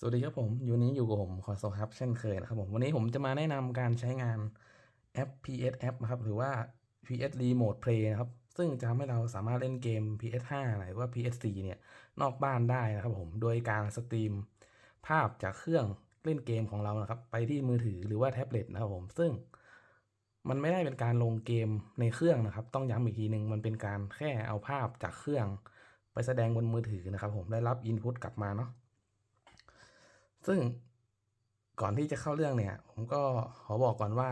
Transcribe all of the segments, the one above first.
สวัสดีครับผมอยู่นี้อยู่กับผมคอโซครับเช่นเคยนะครับผมวันนี้ผมจะมาแนะนำการใช้งานแอป PS App นะครับหรือว่า PS Remote Play นะครับซึ่งจะทำให้เราสามารถเล่นเกม PS5 หรือว่า PS4 เนี่ยนอกบ้านได้นะครับผมโดยการสตรีมภาพจากเครื่องเล่นเกมของเรานะครับไปที่มือถือหรือว่าแท็บเล็ตนะครับผมซึ่งมันไม่ได้เป็นการลงเกมในเครื่องนะครับ ต้องย้ำอีกทีหนึ่งมันเป็นการแค่เอาภาพจากเครื่อง ไปแสดงบนมือถือนะครับผมได้รับอินพุตกลับมาเนาะ ซึ่งก่อนที่จะเข้าเรื่องเนี่ย ผมก็ขอบอกก่อนว่า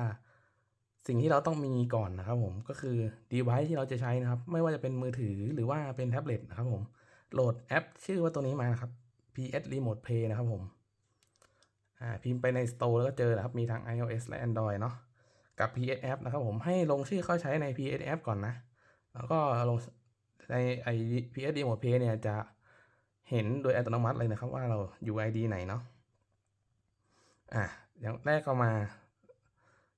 สิ่งที่เราต้องมีก่อนนะครับผมก็คือ device ที่เราจะใช้นะครับ ไม่ว่าจะเป็นมือถือหรือว่าเป็นแท็บเล็ตนะครับผมโหลดแอป ชื่อว่าตัวนี้มานะครับ PS Remote Play นะครับผมพิมพ์ไปใน Store แล้วก็เจอนะครับ มีทั้ง iOS และ Android เนาะกับ PS App นะครับผมให้ลงชื่อเข้าใช้ใน PS App ก่อนนะ แล้วก็ลงในไอ PS Remote Play เนี่ยจะเห็นโดยอัตโนมัติเลยนะครับว่าเราอยู่ ID ไหนเนาะ อะอย่างแรกก็มา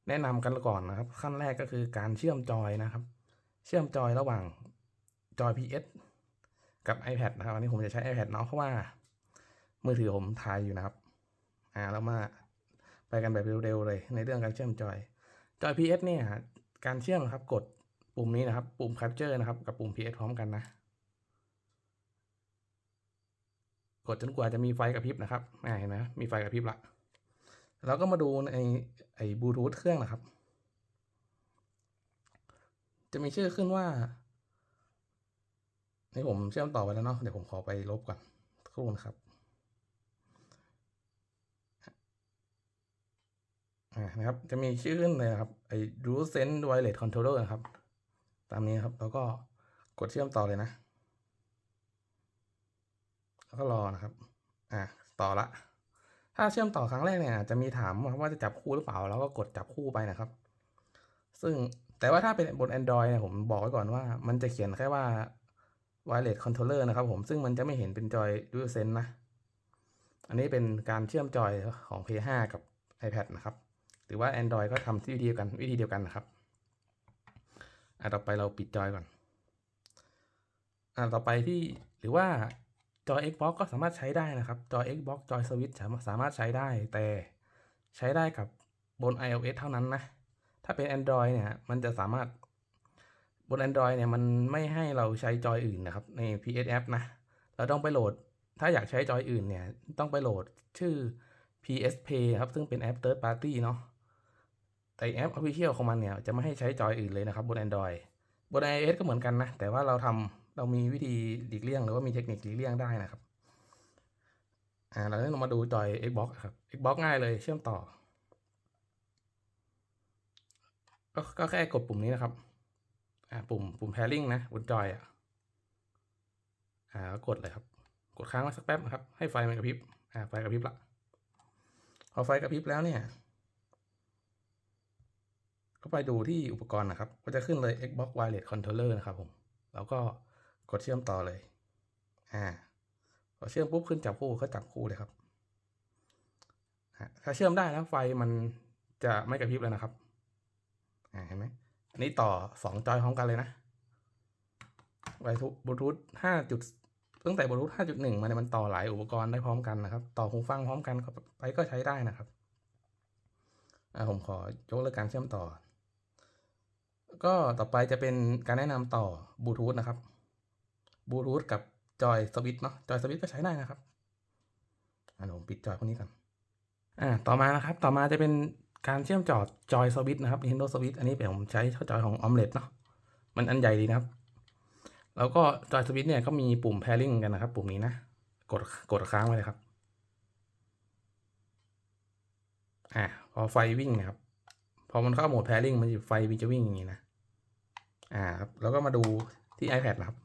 แนะนำกันก่อนนะครับ ขั้นแรกก็คือการเชื่อมจอยนะครับ เชื่อมจอยระหว่างจอย PS กับ iPad นะครับอันนี้ผมจะใช้ iPad เนาะเพราะว่า มือถือผมถ่ายอยู่นะครับ อ่าแล้วมาไปกันแบบเร็วๆเลย ในเรื่องการเชื่อมจอย จอย PS เนี่ยการเชื่อมครับกดปุ่มนี้นะครับ ปุ่ม Capture นะครับ กับปุ่ม PS พร้อมกันนะ กดจนกว่าจะมีไฟกระพริบนะครับอ่าเห็นไหมมีไฟกระพริบละ เราก็มาดูในไอ้บลูทูธเครื่องนะครับ จะมีชื่อขึ้นว่านี่ผมเชื่อมต่อไปแล้วเนาะเดี๋ยวผมขอไปลบก่อนครู่นะครับนะครับ จะมีชื่อขึ้นเลยครับไอ้ Dual Sense Wireless Controller นะครับ ตามนี้ครับ แล้วก็กดเชื่อมต่อเลยนะ แล้วก็รอนะครับ อ่าต่อละ ถ้าเชื่อมต่อครั้งแรกเนี่ยจะมีถามว่าจะจับคู่หรือเปล่า แล้วก็กดจับคู่ไปนะครับ ซึ่งแต่ว่าถ้าเป็นบน Android เนี่ยผมบอกไว้ก่อนว่า มันจะเขียนแค่ว่า wireless controller นะครับผมซึ่งมันจะไม่เห็นเป็นจอย DualSense นะ อันนี้เป็นการเชื่อมจอยของ P5 กับ iPad นะครับ หรือว่า Android ก็ทำที่วิธีเดียวกันวิธีเดียวกันนะครับอะต่อไปเราปิดจอยก่อนอะต่อไปที่หรือว่า จอ Xbox ก็สามารถใช้ได้นะครับจอ Xbox จอยสวิตสามารถใช้ได้ แต่ใช้ได้กับบน iOS เท่านั้นนะถ้าเป็น Android เนี่ยมันจะสามารถบน Android เนี่ยมันไม่ให้เราใช้จอยอื่นนะครับใน PS App นะเราต้องไปโหลดถ้าอยากใช้จอยอื่นเนี่ยต้องไปโหลดชื่อ PS Play ครับซึ่งเป็นแอป Third Party เนาะแต่แอป Official ของมันเนี่ยจะไม่ให้ใช้จอยอื่นเลยนะครับบน Android บน iOS ก็เหมือนกันนะแต่ว่าเราทำ เรามีวิธีหลีกเลี่ยงหรือว่ามีเทคนิคหลีกเลี่ยงได้นะครับอ่าเราต้องมาดูจอย Xbox ครับ Xbox ง่ายเลยเชื่อมต่อ ก็ก็แค่กดปุ่มนี้นะครับอ่าปุ่มปุ่ม pairing นะบนจอยอะอ่ากดเลยครับ กดค้างไว้สักแป๊บนะครับ ให้ไฟมันกระพริบอ่าไฟกระพริบละพอไฟกระพริบแล้วเนี่ยก็ไปดูที่อุปกรณ์นะครับ ก็จะขึ้นเลย Xbox Wireless Controller นะครับผม แล้วก็ กดเชื่อมต่อเลย อ่าพอเชื่อมปุ๊บขึ้นจับคู่ก็จับคู่เลยครับ ถ้าเชื่อมได้แล้วไฟมันจะไม่กระพริบแล้วนะครับ อ่าเห็นไหมอันนี้ต่อสองจอยพร้อมกันเลยนะไวทูบลูทูธห้าจุดตั้งแต่บลูทูธห้าจุดหนึ่งมาเนี่ยมันต่อหลายอุปกรณ์ได้พร้อมกันนะครับ ต่อหูฟังพร้อมกันก็ไปก็ใช้ได้นะครับอ่าผมขอยกเลิกการเชื่อมต่อ ก็ต่อไปจะเป็นการแนะนำต่อบลูทูธนะครับ บลูทูธกับจอยสวิตเนาะจอยสวิตก็ใช้ได้นะครับอ่าผมปิดจอยพวกนี้ก่อนอ่าต่อมานะครับ ต่อมาจะเป็นการเชื่อมจอจอยสวิตนะครับ Nintendo Switch อันนี้เป็นผมใช้จอยของ Omelette เนาะมันอันใหญ่ดีนะครับ แล้วก็จอยสวิตเนี่ยก็มีปุ่ม pairing กันนะครับ ปุ่มนี้นะ กดกดค้างไว้เลยครับ อ่าพอไฟวิ่งนะครับ พอมันเข้าโหมด pairing มันจะไฟมันจะวิ่งอย่างนี้นะ อ่าครับแล้วก็มาดูที่ iPad นะครับ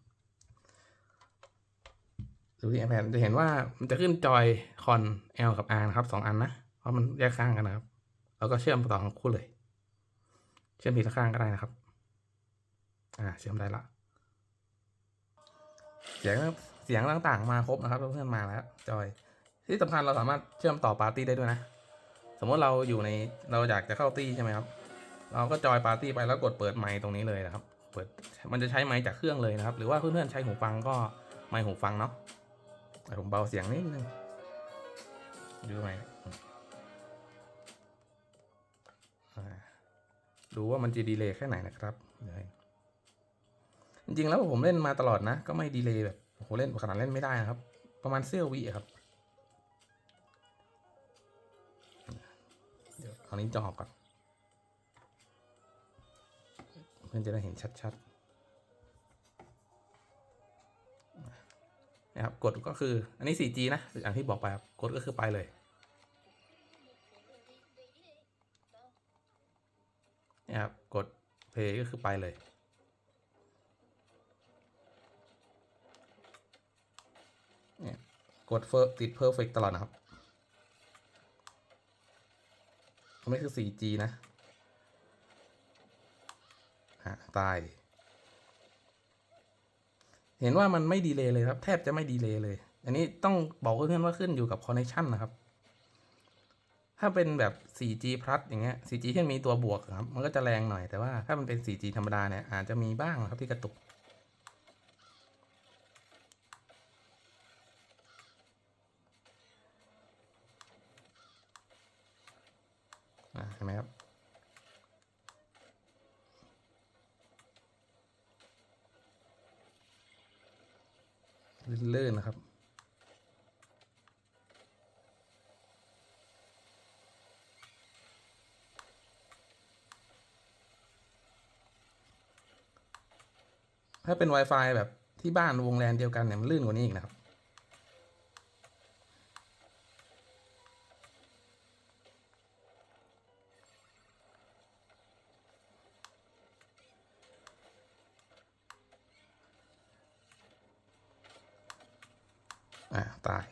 ดูที่ iPad จะเห็นว่ามันจะขึ้นจอยคอน L กับ R นะครับสองอันนะ เพราะมันแยกข้างกันนะครับ แล้วก็เชื่อมต่อทั้งคู่เลย เชื่อมทีละข้างก็ได้นะครับ อ่า เชื่อมได้ละ เสียงเสียงต่างๆมาครบนะครับเพื่อนๆมาแล้ว จอย ที่สำคัญเราสามารถเชื่อมต่อปาร์ตี้ได้ด้วยนะ สมมติเราอยู่ในเราอยากจะเข้าตี้ใช่ไหมครับ เราก็จอยปาร์ตี้ไปแล้วกดเปิดไมค์ตรงนี้เลยนะครับ เปิดมันจะใช้ไมค์จากเครื่องเลยนะครับ หรือว่าเพื่อนๆใช้หูฟังก็ไมค์หูฟังเนาะ ผมเบาเสียงนิดนึงดูไหมดูว่ามันจะดีเลย์แค่ไหนนะครับจริงๆแล้วผมเล่นมาตลอดนะ ก็ไม่ดีเลย์แบบโอ้หเล่นขนาดเล่นไม่ได้ครับ ประมาณเซี่ววิครับเดี๋ยวคราวนี้จะอก่อนเพื่อนจะได้เห็นชัดๆ นะครับกดก็คืออันนี้ 4G นะอย่างที่บอกไปครับกดก็คือไปเลยนี่ครับกด play ก็คือไปเลย เนี่ยกดเฟอร์ติด perfect ตลอดนะครับอันนี้คือ 4G นะ ฮะ ตาย เห็นว่ามันไม่ดีเลยเลยครับ แทบจะไม่ดีเลยเลย อันนี้ต้องบอกเพื่อนๆว่าขึ้นอยู่กับ connection นะครับ ถ้าเป็นแบบ 4G plus อย่างเงี้ย 4G ที่มีตัวบวกครับ มันก็จะแรงหน่อย แต่ว่าถ้ามันเป็น 4G ธรรมดาเนี่ยอาจจะมีบ้างครับที่กระตุก เห็นไหมครับ ลื่นๆนะครับ ถ้าเป็น Wi-Fi แบบที่บ้านวงแลนเดียวกันเนี่ยมันลื่นกว่านี้อีกนะครับ อ่าตาย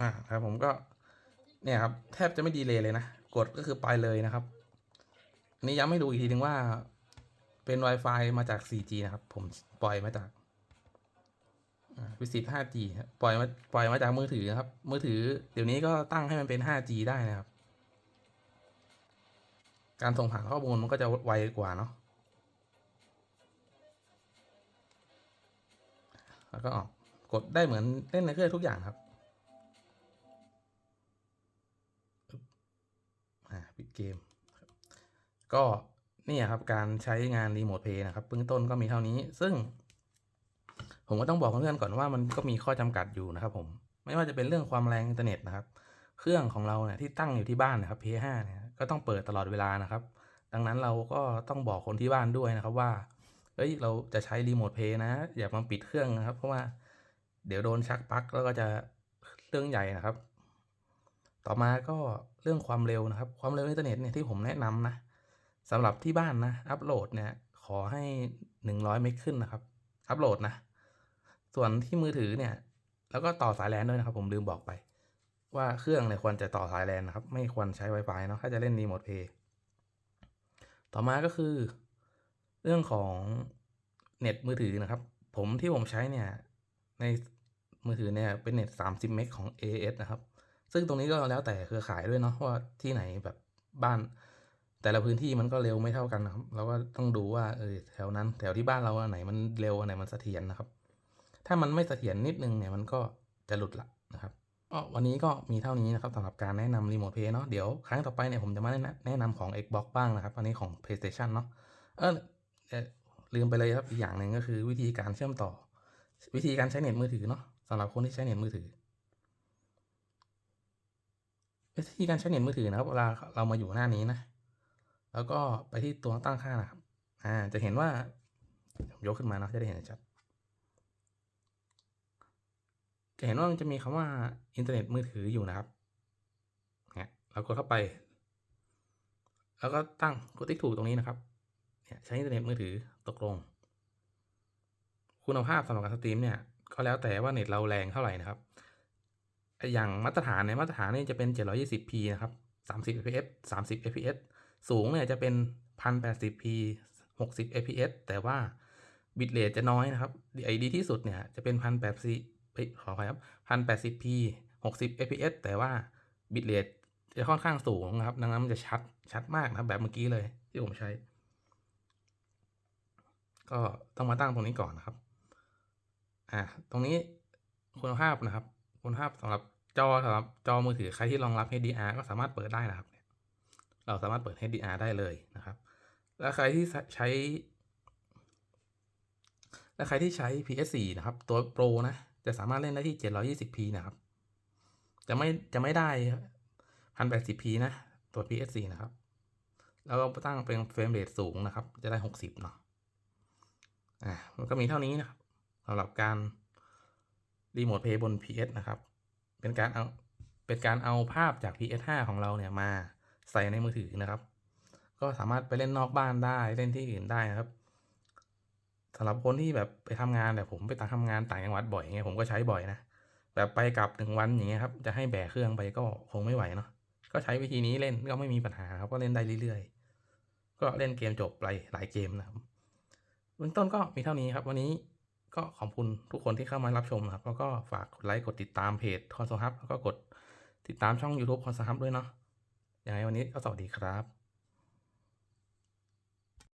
อ่าครับผมก็เนี่ยครับ แทบจะไม่ดีเลยเลยนะ กดก็คือไปเลยนะครับ อันนี้ย้ำให้ดูอีกทีนึงว่าเป็น Wi-Fi มาจาก 4G นะครับ ผมปล่อยมาจาก วิสิต 5G ครับปล่อยมาปล่อยมาจากมือถือนะครับ มือถือ เดี๋ยวนี้ก็ตั้งให้มันเป็น 5G ได้นะครับ การส่งผ่านข้อมูลมันก็จะไวกว่าเนาะ แล้วก็ออกกดได้เหมือนเล่นในเครื่องทุกอย่างครับปิดเกม ก็นี่ครับการใช้งานรีโมทเพย์นะครับเบื้องต้นก็มีเท่านี้ซึ่ง ผมก็ต้องบอกเพื่อนๆก่อนว่ามันก็มีข้อจำกัดอยู่นะครับผมไม่ว่าจะเป็นเรื่องความแรงอินเทอร์เน็ตนะครับ เครื่องของเราเนี่ยที่ตั้งอยู่ที่บ้านนะครับ P5 เนี่ยก็ต้องเปิดตลอดเวลานะครับ ดังนั้นเราก็ต้องบอกคนที่บ้านด้วยนะครับว่าเฮ้ยเราจะใช้รีโมทเพย์นะ อย่ามาปิดเครื่องนะครับ เพราะว่าเดี๋ยวโดนชักปลั๊กแล้วก็จะเรื่องใหญ่นะครับ ต่อมาก็เรื่องความเร็วนะครับ ความเร็วอินเทอร์เน็ตเนี่ยที่ผมแนะนำนะสำหรับที่บ้านนะอัปโหลดเนี่ยขอให้ 100 เมกขึ้นนะครับอัปโหลดนะ ส่วนที่มือถือเนี่ย แล้วก็ต่อสายแลนด้วยนะครับ ผมลืมบอกไป ว่าเครื่องเนี่ยควรจะต่อสายแลนนะครับ ไม่ควรใช้ Wi-Fi เนาะถ้าจะเล่นรีโมทเพย์ต่อมาก็คือ เรื่องของเน็ตมือถือนะครับ ผมที่ผมใช้เนี่ย ในมือถือเนี่ยเป็นเน็ต 30 เมกของ AS นะครับ ซึ่งตรงนี้ก็แล้วแต่เครือข่ายด้วยเนาะว่าที่ไหนแบบบ้าน แต่ละพื้นที่มันก็เร็วไม่เท่ากันนะครับ เราก็ต้องดูว่าเออแถวนั้นแถวที่บ้านเราอันไหนมันเร็วอันไหนมันเสถียรนะครับ ถ้ามันไม่เสถียรนิดนึงเนี่ยมันก็จะหลุดละนะครับก็วันนี้ก็มีเท่านี้นะครับสำหรับการแนะนำรีโมทเพย์เนาะเดี๋ยวครั้งต่อไปเนี่ยผมจะมาแนะนำของ Xbox บ้างนะครับ อันนี้ของ PlayStation เนาะเออเอ่อลืมไปเลยครับอีกอย่างหนึ่งก็คือวิธีการเชื่อมต่อ วิธีการใช้เน็ตมือถือเนาะสำหรับคนที่ใช้เน็ตมือถือวิธีการใช้เน็ตมือถือนะครับเวลาเรามาอยู่หน้านี้นะ แล้วก็ไปที่ตัวตั้งค่านะครับ อ่า จะเห็นว่ายกขึ้นมาเนาะจะได้เห็นชัด จะเห็นว่ามันจะมีคำว่าอินเทอร์เน็ตมือถืออยู่นะครับเนี่ยเรากดเข้าไป แล้วก็ตั้งกดติ๊กถูกตรงนี้นะครับเนี่ยใช้อินเทอร์เน็ตมือถือตกลง คุณภาพสำหรับการสตรีมเนี่ยก็แล้วแต่ว่าเน็ตเราแรงเท่าไหร่นะครับ อย่างมาตรฐานในมาตรฐานเนี่ยจะเป็น 720p นะครับ 30 fps 30 fps สูงเนี่ยจะเป็น 1080p 60 fps แต่ว่าบิตเรทจะน้อยนะครับไอดีที่สุดเนี่ยจะเป็น 1080เอ้ย ขออภัยครับ 1080p 60 fps แต่ว่าบิตเรทจะค่อนข้างสูงนะครับ ดังนั้นมันจะชัดชัดมากนะครับ แบบเมื่อกี้เลยที่ผมใช้ ก็ต้องมาตั้งตรงนี้ก่อนนะครับ อ่าตรงนี้คุณภาพนะครับ คุณภาพสำหรับจอสำหรับจอมือถือใครที่รองรับ HDR ก็สามารถเปิดได้นะครับ เราสามารถเปิด HDR ได้เลยนะครับ แล้วใครที่ใช้ และใครที่ใช้ PS4 นะครับ ตัว Pro นะ จะสามารถเล่นได้ที่ 720p นะครับ จะไม่จะไม่ได้ 1080p นะตัว PS4 นะครับ แล้วก็ตั้งเป็นเฟรมเรทสูงนะครับ จะได้ 60 เนาะอ่ามันก็มีเท่านี้นะครับสำหรับการรีโมทเพย์บน PS นะครับ เป็นการเอาเป็นการเอาภาพจาก PS5 ของเราเนี่ยมาใส่ในมือถือนะครับ ก็สามารถไปเล่นนอกบ้านได้เล่นที่อื่นได้นะครับ สำหรับคนที่แบบไปทำงานแบบผมไปตามทำงานต่างจังหวัดบ่อยเงี้ยผมก็ใช้บ่อยนะแบบไปกลับหนึ่งวันอย่างเงี้ยครับจะให้แบกเครื่องไปก็คงไม่ไหวเนาะก็ใช้วิธีนี้เล่นก็ไม่มีปัญหาครับก็เล่นได้เรื่อยๆ ก็เล่นเกมจบไปหลายเกมนะครับเบื้องต้นก็มีเท่านี้ครับ วันนี้ก็ขอบคุณทุกคนที่เข้ามารับชมนะครับแล้วก็ฝากกดไลค์กดติดตามเพจคอนโซลฮับแล้วก็กดติดตามช่อง YouTube คอนโซลฮับด้วยเนาะยังไงวันนี้ก็สวัสดีครับ